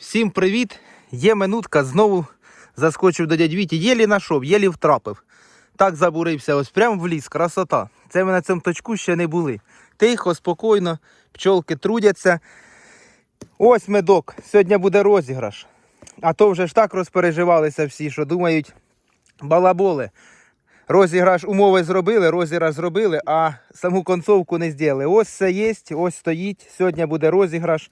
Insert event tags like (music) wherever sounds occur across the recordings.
Всім привіт! Є минутка, знову заскочив до дядь Віті. Єлі знайшов, єлі втрапив. Так забурився, ось прямо в ліс, красота. Це ми на цьому точку ще не були. Тихо, спокійно, пчолки трудяться. Ось медок. Сьогодні буде розіграш. А то вже ж так розпереживалися всі, що думають, балаболи. Розіграш умови зробили, розіграш зробили, а саму концовку не зробили. Ось все є, ось стоїть. Сьогодні буде розіграш.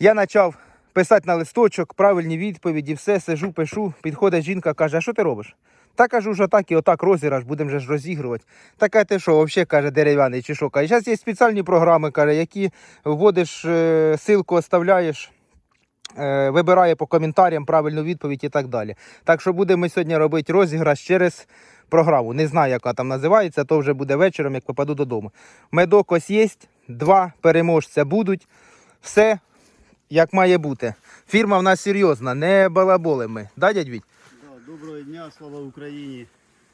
Я почав писати на листочок правильні відповіді, все, сижу, пишу. Підходить жінка, каже, а що ти робиш? Та кажу, що так і отак розіграш, будемо ж розігрувати. Така ти що, взагалі, каже, дерев'яний чи що? Каже, зараз є спеціальні програми, каже, які вводиш, е, силку оставляєш, е, вибирає по коментарям правильну відповідь і так далі. Так що будемо сьогодні робити розіграш через програму. Не знаю, яка там називається, то вже буде вечором, як попаду додому. Медок ось є, два переможця будуть. Все як має бути. Фірма в нас серйозна, не балаболимо ми. Да, дядь Віть? Да, доброго дня, слава Україні.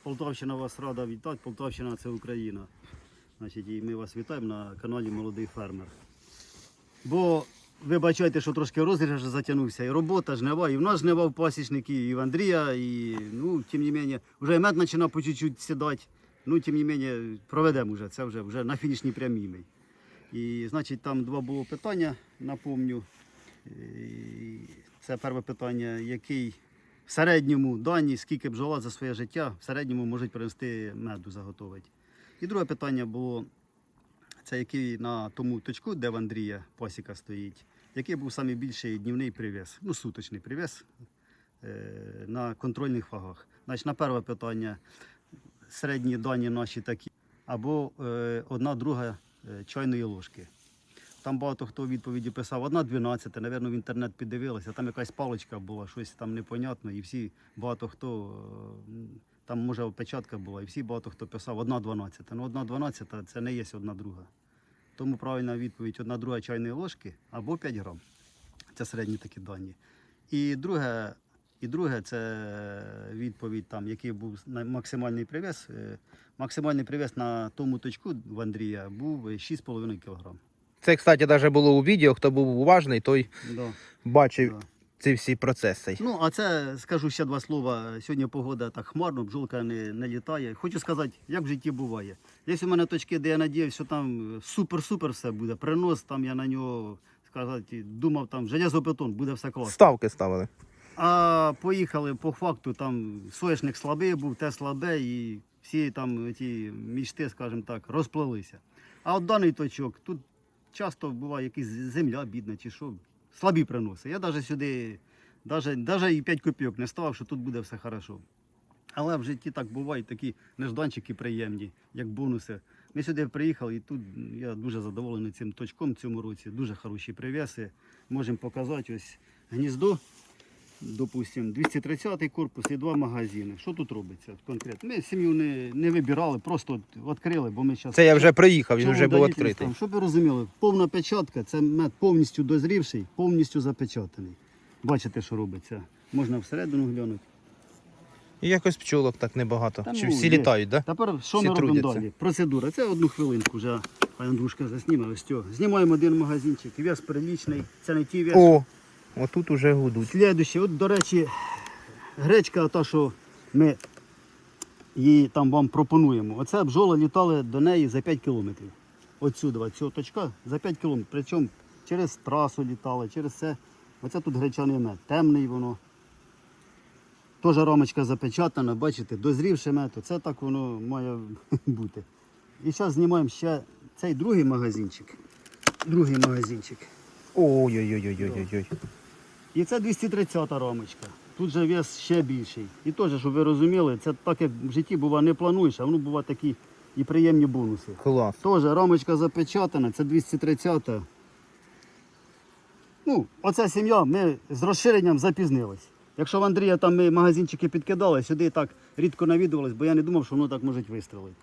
Полтавщина вас рада вітати. Полтавщина це Україна. Значить, і ми вас вітаємо на каналі Молодий фермер. Бо ви бачите, що трошки розіграш затягнувся. І робота, жнива, і в нас жнива в пасічників, і в Андрія, і ну, тим не менше, вже мед починав по чуть-чуть сідати. Ну, тим не менше, проведемо вже. Це вже, вже на фінішній прямій ми. І значить, там два було питання, напомню. Це перше питання, який в середньому дані, скільки бджола за своє життя в середньому можуть принести меду заготовити. І друге питання було, це який на тому точку, де в Андрія пасіка стоїть, який був найбільший днівний привіз, ну суточний привіз е, на контрольних вагах. Значить, на перше питання середні дані наші такі, або е, одна друга е, чайної ложки. Там багато хто відповіді писав, одна 12, напевно, в інтернет піддивилися, там якась паличка була, щось там непонятно, і всі багато хто, е, там може опечатка була, і всі багато хто писав одна 12. Ну, одна 12 це не є одна друга. Тому правильна відповідь одна друга чайної ложки або 5 грам. Це середні такі дані. І друге, і друге це відповідь, там, який був максимальний привіз. Е, Максимальний привіз на тому точку в Андрія був 6,5 кг. Це, кстати, навіть було у відео. Хто був уважний, той Да. бачив Да. ці всі процеси. Ну, а це скажу ще два слова. Сьогодні погода так хмарно, бджолка не, не літає. Хочу сказати, як в житті буває. Є у мене точки, де я надіявся, що там супер-супер все буде. Принос, там я на нього сказати, думав, там железобетон, буде все класно. Ставки ставили. А поїхали по факту, там соняшник слабий був, те слабе, і всі там ті мічти, скажімо так, розплилися. А от даний точок, тут часто буває якась земля бідна чи що, слабі приноси. Я навіть сюди, навіть, навіть і 5 копійок не ставив, що тут буде все хорошо. Але в житті так бувають такі нежданчики приємні, як бонуси. Ми сюди приїхали, і тут я дуже задоволений цим точком в цьому році. Дуже хороші привеси. Можемо показати ось гніздо. Допустим, 230 корпус і два магазини. Що тут робиться от конкретно? Ми сім'ю не, не вибирали, просто от відкрили, бо ми зараз. Це я вже приїхав, він вже був відкритий. Щоб ви розуміли, повна печатка, це мед повністю дозрівший, повністю запечатаний. Бачите, що робиться. Можна всередину глянути. І якось пчолок так небагато. Та Чи ну, всі є. літають, так? Да? Тепер що Всі ми робимо трудяться. далі? Процедура. Це одну хвилинку вже. Хай Андрушка засніме. Ось цього. Знімаємо один магазинчик. Вес прилічний. Це не ті вес. Отут уже гудуть. Слідуще, от, до речі, гречка, та, що ми її там вам пропонуємо. Оце бджоли літали до неї за 5 кілометрів. Отсюди, цього точка за 5 кілометрів. Причому через трасу літали, через це. Оце тут гречаний мед. Темний воно. Теж рамочка запечатана, бачите, дозрівши мед. Це так воно має (laughs) бути. І зараз знімаємо ще цей другий магазинчик. Другий магазинчик. Ой-ой-ой-ой-ой-ой. І це 230 рамочка. Тут же вес ще більший. І теж, щоб ви розуміли, це так як в житті бува не плануєш, а воно бува такі і приємні бонуси. Клас. Теж рамочка запечатана, це 230. Ну, оця сім'я, ми з розширенням запізнились. Якщо в Андрія там ми магазинчики підкидали, сюди так рідко навідувались, бо я не думав, що воно так може вистрілити.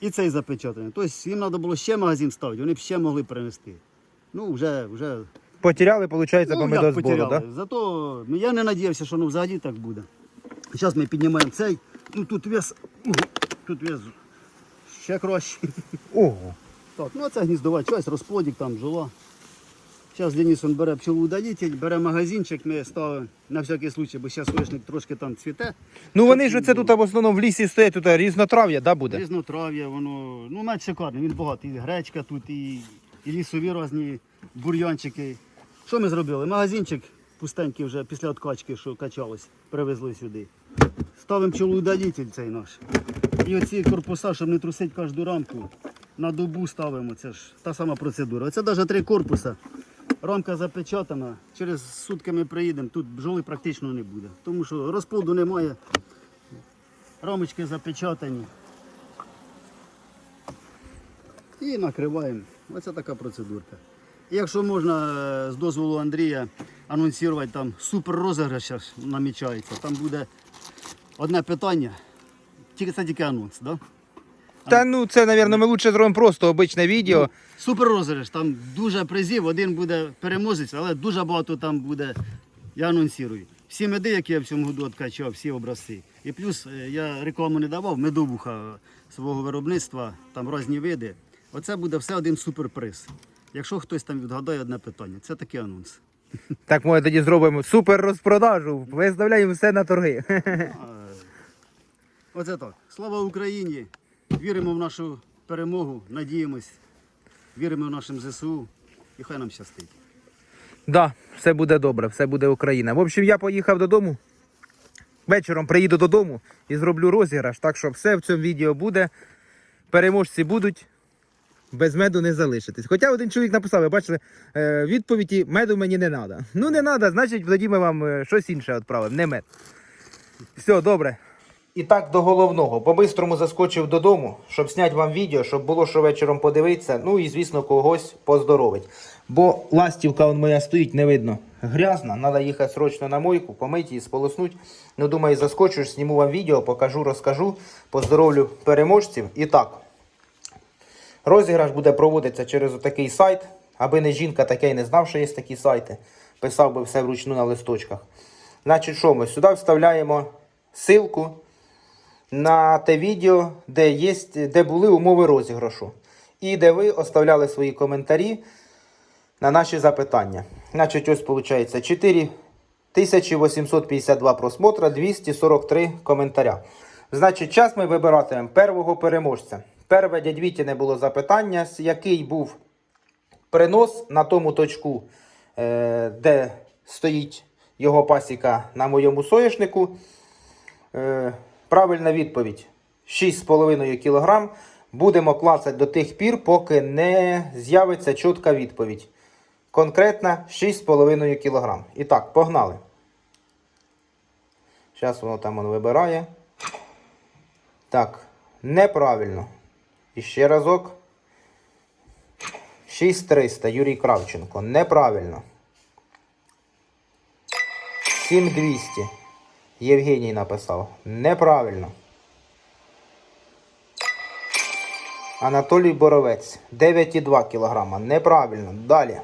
І цей запечатаний. Тобто їм треба було ще магазин ставити, вони б ще могли принести. Ну, вже, вже Потеряли, виходить, по Ну, як медозбору, потеряли. так? Зато ну, я не надіявся, що воно взагалі так буде. Зараз ми піднімаємо цей. Ну тут вес, угу, тут вес ще краще. Ого. Так, ну а це гніздова часть, розплодик там жила. Зараз Денис бере пчелоудалитель, бере магазинчик, ми ставимо на всякий случай, бо зараз соняшник трошки там цвіте. Ну вони ж оце тут в основному в лісі стоять, тут різнотрав'я, да, буде? Різнотрав'я, воно, ну навіть шикарне, він багатий. І гречка тут, і, і лісові різні бур'янчики. Що ми зробили? Магазинчик пустенький вже після откачки, що качалось, привезли сюди. Ставимо пчелоудалитель цей наш. І оці корпуса, щоб не трусити кожну рамку, на добу ставимо. Це ж та сама процедура. Оце навіть три корпуса. Рамка запечатана. Через сутки ми приїдемо, тут бджоли практично не буде. Тому що розплоду немає. Рамочки запечатані. І накриваємо. Оце така процедурка. Якщо можна е, з дозволу Андрія анонсувати, там супер розіграш намічається. Там буде одне питання. Тільки це тільки анонс, да? Та ну це, мабуть, ми лучше зробимо просто обичне відео. Супер розіграш, там дуже призів, один буде переможець, але дуже багато там буде. Я анонсую. Всі меди, які я в цьому году відкачав, всі образці. І плюс е, я рекламу не давав, медовуха свого виробництва, там різні види. Оце буде все один суперприз. Якщо хтось там відгадає одне питання, це такий анонс. Так ми тоді зробимо супер розпродажу. Виставляємо все на торги. Оце так. Слава Україні! Віримо в нашу перемогу, надіємось, віримо в нашим ЗСУ і хай нам щастить. Да, все буде добре, все буде Україна. В общем, я поїхав додому. Вечором приїду додому і зроблю розіграш. Так що все в цьому відео буде. Переможці будуть. Без меду не залишитись. Хоча один чоловік написав, ви бачили, е, відповіді меду мені не треба. Ну не треба, значить ми вам е, щось інше відправимо, не мед. Все, добре. І так до головного. По-бистрому заскочив додому, щоб зняти вам відео, щоб було що вечором подивитися. Ну і, звісно, когось поздоровить. Бо ластівка он моя стоїть, не видно. Грязна, треба їхати срочно на мойку, помити її, сполоснути. Ну, думаю, заскочу, зніму вам відео, покажу, розкажу, поздоровлю переможців. І так, розіграш буде проводитися через отакий сайт. Аби не жінка таке й не знав, що є такі сайти. Писав би все вручну на листочках. Значить, що ми сюди вставляємо ссылку на те відео, де, є, де були умови розіграшу. І де ви оставляли свої коментарі на наші запитання. Значить, ось виходить 4852 просмотра, 243 коментаря. Значить, час ми вибиратимемо першого переможця. Перше дядь Віті не було запитання, який був принос на тому точку, е, де стоїть його пасіка на моєму соняшнику. Е, правильна відповідь 6,5 кг. Будемо клацати до тих пір, поки не з'явиться чітка відповідь. Конкретна 6,5 кг. І так, погнали. Зараз воно там воно вибирає. Так, неправильно. І ще разок. 6300 Юрій Кравченко. Неправильно. 7200. Євгеній написав. Неправильно. Анатолій Боровець. 9,2 кг. Неправильно. Далі.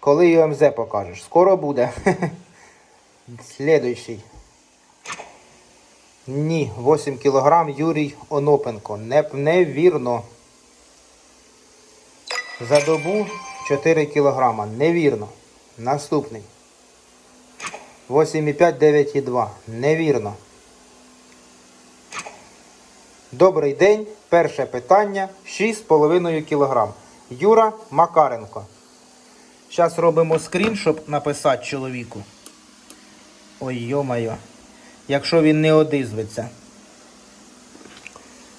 Коли ЮМЗ покажеш? Скоро буде. (laughs) Слідуючий. Ні, 8 кг Юрій Онопенко. Не, невірно. За добу 4 кг. Невірно. Наступний. 8,5, 9,2. Невірно. Добрий день. Перше питання. 6,5 кг. Юра Макаренко. Зараз робимо скрін, щоб написати чоловіку. Ой, йо-моє. Якщо він не одизветься.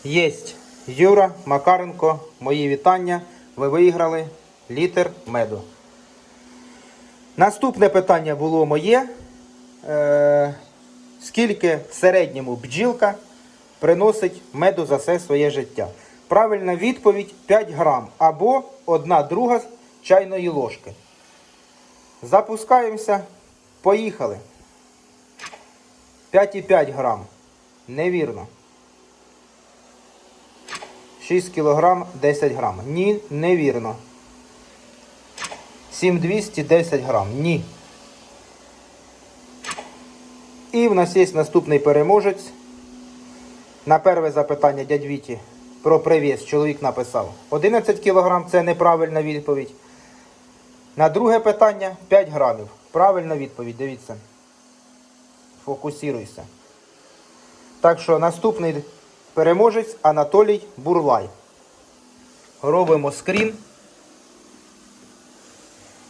Єсть. Юра Макаренко. Мої вітання. Ви виграли літр меду. Наступне питання було моє. Е, скільки в середньому бджілка приносить меду за все своє життя? Правильна відповідь 5 грам або 1 друга чайної ложки. Запускаємося. Поїхали. 5,5 грам. Невірно. 6 кілограм 10 грам. Ні, невірно. 7210 грам. Ні. І в нас є наступний переможець. На перше запитання дядь Віті про привіз, чоловік написав. 11 кг це неправильна відповідь. На друге питання 5 грамів. Правильна відповідь, дивіться. Фокусіруйся. Так що наступний переможець Анатолій Бурлай. Робимо скрін.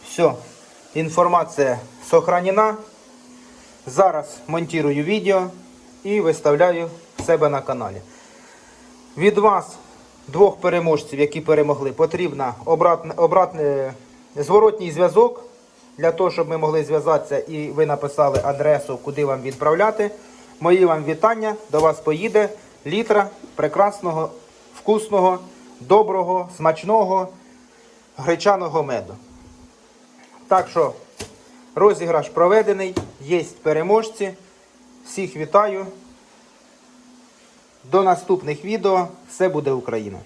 Все, інформація сохранена. Зараз монтую відео і виставляю себе на каналі. Від вас, двох переможців, які перемогли, потрібна обратне, зворотній зв'язок для того, щоб ми могли зв'язатися і ви написали адресу, куди вам відправляти. Мої вам вітання. До вас поїде літра прекрасного, вкусного, доброго, смачного гречаного меду. Так що розіграш проведений, є переможці. Всіх вітаю. До наступних відео. Все буде Україна!